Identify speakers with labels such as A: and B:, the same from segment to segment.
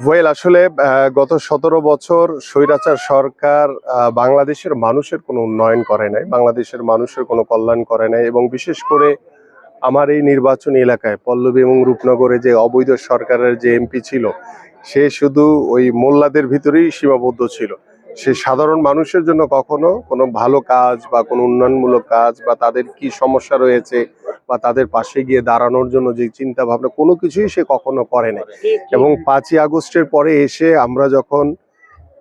A: Well আসলে আহ, গত সতেরো বছর স্বৈরাচার সরকার আহ, বাংলাদেশের মানুষের কোনো উন্নয়ন করে নাই বাংলাদেশের মানুষের কোনো কল্যাণ করে নাই এবং বিশেষ করে আমার এই নির্বাচনী এলাকায় পল্লবী এবং রূপনগরে যে অবৈধ সরকারের যে এমপি ছিল সে শুধু ওই মোল্লাদের ভিতরেই সীমাবদ্ধ ছিল। সে সাধারণ মানুষের জন্য কখনো কোনো ভালো কাজ বা কোনো উন্নয়নমূলক কাজ বা তাদের কি সমস্যা রয়েছে বা তাদের পাশে গিয়ে দাঁড়ানোর জন্য যে চিন্তা ভাবনা কোনো কিছুই সে কখনো করে নাই। এবং পাঁচই আগস্টের পরে এসে আমরা যখন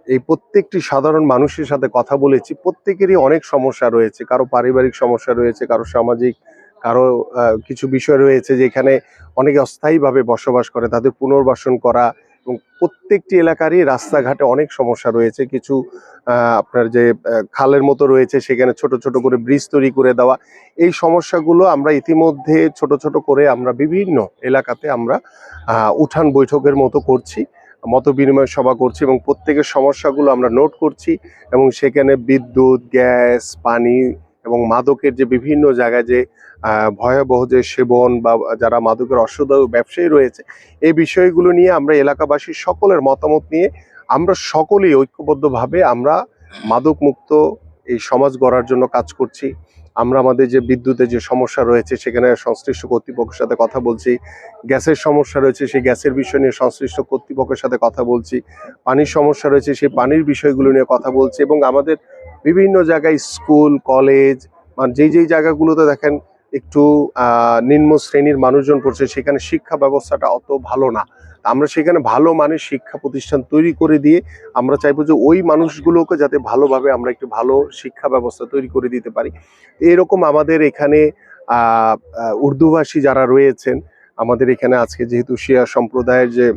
A: এই প্রত্যেকটি সাধারণ মানুষের সাথে কথা বলেছি প্রত্যেকেরই অনেক সমস্যা রয়েছে। কারও পারিবারিক সমস্যা রয়েছে কারও সামাজিক কারও কিছু বিষয় রয়েছে যেখানে অনেকে অস্থায়ীভাবে বসবাস করে তাদের পুনর্বাসন করা এবং প্রত্যেকটি এলাকারই রাস্তাঘাটে অনেক সমস্যা রয়েছে। কিছু আপনার যে খালের মতো রয়েছে, সেখানে ছোট ছোট করে ব্রিজ তৈরি করে দেওয়া। এই সমস্যাগুলো আমরা ইতিমধ্যে ছোট ছোট করে আমরা বিভিন্ন এলাকাতে আমরা উঠান বৈঠকের মতো করছি, মত বিনিময় সভা করছি এবং প্রত্যেকের সমস্যাগুলো আমরা নোট করছি এবং সেখানে বিদ্যুৎ, গ্যাস, পানি এবং মাদকের যে বিভিন্ন জায়গায় যে ভয়াবহ যে সেবন বা যারা মাদকের অসদায় ব্যবসায়ী রয়েছে, এই বিষয়গুলো নিয়ে আমরা এলাকাবাসীর সকলের মতামত নিয়ে আমরা সকলেই ঐক্যবদ্ধভাবে আমরা মাদক মুক্ত এই সমাজ গড়ার জন্য কাজ করছি। আমরা আমাদের যে বিদ্যুতের যে সমস্যা রয়েছে, সেখানে সংশ্লিষ্ট কর্তৃপক্ষের সাথে কথা বলছি। গ্যাসের সমস্যা রয়েছে, সেই গ্যাসের বিষয় নিয়ে সংশ্লিষ্ট কর্তৃপক্ষের সাথে কথা বলছি। পানির সমস্যা রয়েছে, সেই পানির বিষয়গুলো নিয়ে কথা বলছি এবং আমাদের বিভিন্ন জায়গায় স্কুল, কলেজ মানে যেই যেই জায়গাগুলোতে দেখেন একটু নিম্ন শ্রেণির মানুষজন পড়ছে, সেখানে শিক্ষা ব্যবস্থাটা অত ভালো না। আমরা সেখানে ভালো মানের শিক্ষা প্রতিষ্ঠান তৈরি করে দিয়ে আমরা চাইব যে ওই মানুষগুলোকে যাতে ভালোভাবে আমরা একটু ভালো শিক্ষা ব্যবস্থা তৈরি করে দিতে পারি। এরকম আমাদের এখানে উর্দুভাষী যারা রয়েছেন, আমাদের এখানে আজকে যেহেতু শিয়া সম্প্রদায়ের যে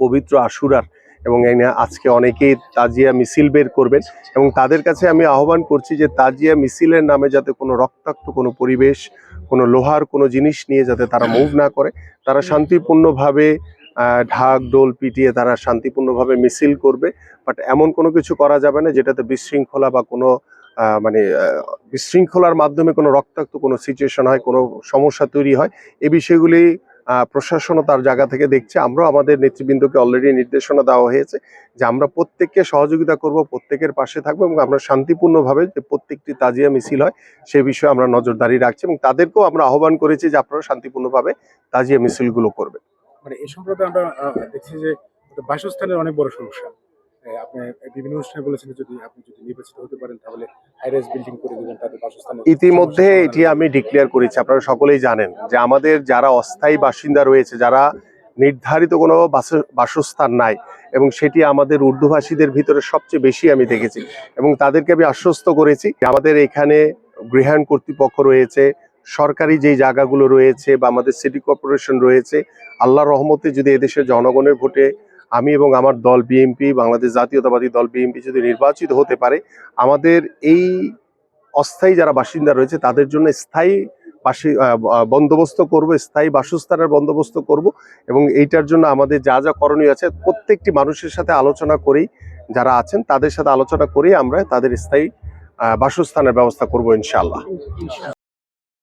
A: পবিত্র আশুরার এবং আজকে অনেকেই তাজিয়া মিছিল বের করবেন এবং তাদের কাছে আমি আহ্বান করছি যে তাজিয়া মিছিলের নামে যাতে কোনো রক্তাক্ত কোনো পরিবেশ, কোনো লোহার কোনো জিনিস নিয়ে যাতে তারা মুভ না করে, তারা শান্তিপূর্ণভাবে ঢাক ডোল পিটিয়ে তারা শান্তিপূর্ণভাবে মিছিল করবে। বাট এমন কোনো কিছু করা যাবে না যেটাতে বিশৃঙ্খলা বা কোনো মানে বিশৃঙ্খলার মাধ্যমে কোনো রক্তাক্ত কোনো সিচুয়েশন হয়, কোনো সমস্যা তৈরি হয়। এই বিষয়গুলি প্রশাসনও তার জায়গা থেকে দেখছে। আমরাও আমাদের নেতৃবৃন্দকে অলরেডি নির্দেশনা দেওয়া হয়েছে যে আমরা প্রত্যেককে সহযোগিতা করব, প্রত্যেকের পাশে থাকব এবং আমরা শান্তিপূর্ণভাবে যে প্রত্যেকটি তাজিয়া মিছিল হয়, সে বিষয়ে আমরা নজরদারি রাখছি এবং তাদেরকেও আমরা আহ্বান করেছি যে আপনারা শান্তিপূর্ণভাবে তাজিয়া মিছিলগুলো করবে
B: মানে এ সম্পর্কে আমরা দেখছি যে বাসস্থানের অনেক বড় সমস্যা। আপনি বিভিন্ন অনুষ্ঠানে বলেছেন যদি আপনি যদি নির্বাচিত হতে পারেন তাহলে হাইরাইজ বিল্ডিং করে দেবেন তাদের বাসস্থানের
A: ইতিমধ্যে এটি আমি ডিক্লেয়ার করেছি আপনারা সকলেই জানেন যে আমাদের যারা অস্থায়ী বাসিন্দা রয়েছে যারা নির্ধারিত কোনো বাস- বাসস্থান নাই এবং সেটি আমাদের উর্দুভাষীদের ভিতরে সবচেয়ে বেশি আমি দেখেছি এবং তাদেরকে আমি আশ্বস্ত করেছি আমাদের এখানে গৃহায়ণ কর্তৃপক্ষ রয়েছে সরকারি যেই জায়গাগুলো রয়েছে বা আমাদের সিটি কর্পোরেশন রয়েছে আল্লাহ রহমতে যদি এদেশের জনগণের ভোটে আমি এবং আমার দল বিএনপি, বাংলাদেশ জাতীয়তাবাদী দল বিএনপি যদি নির্বাচিত হতে পারে, আমাদের এই অস্থায়ী যারা বাসিন্দা রয়েছে, তাদের জন্য স্থায়ী বাসি বন্দোবস্ত করব, স্থায়ী বাসস্থানের বন্দোবস্ত করব এবং এইটার জন্য আমাদের যা যা করণীয় আছে, প্রত্যেকটি মানুষের সাথে আলোচনা করেই যারা আছেন, তাদের সাথে আলোচনা করেই আমরা তাদের স্থায়ী বাসস্থানের ব্যবস্থা করব ইনশাআল্লাহ।